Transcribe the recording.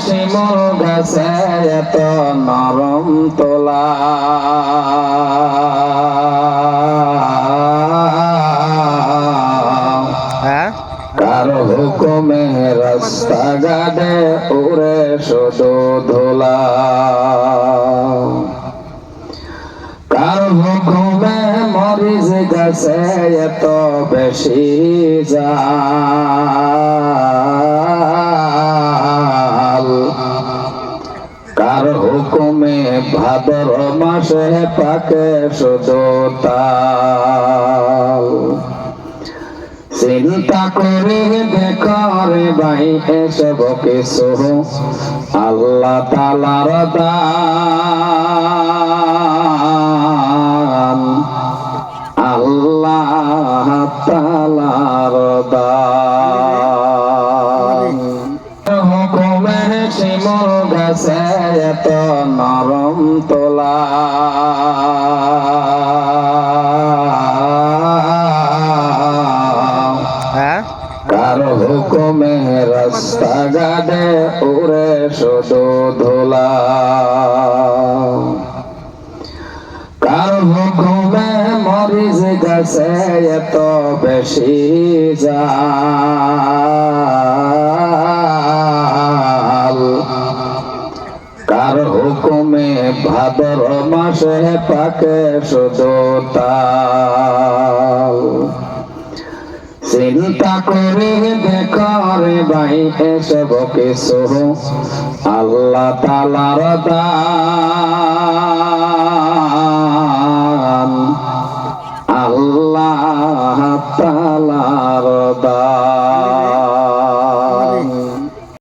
শিমুল গাছে এত নরম তোলা হ্যাঁ? কার হুকুমে রাস্তা গাডে উড়ে শুধু ধুলা। কার হুকুমে মরিজ গাছে এত বেশি জাল কার হুকুমে ভাদর মাসে পাকে শুধু তাল। চিন্তা করে বেকারে ভাই এসব কিছু আল্লাহ তালার দান। আল্লাহ তালার দান। হুকুমে শিমুল গাছে এত নরম তোলা হ্যাঁ? কার হুকুমে রাস্তা গাডে উড়ে শুধু ধুলা। কার হুকুমে মরিজ গাছে এত বেশি জাল কার হুকুমে ভাদর মাসে পাকে শুধু চিন্তা করে বেকারে ভাই, এসব কিছু আল্লাহ তালার দান। আল্লাহ তালার দান।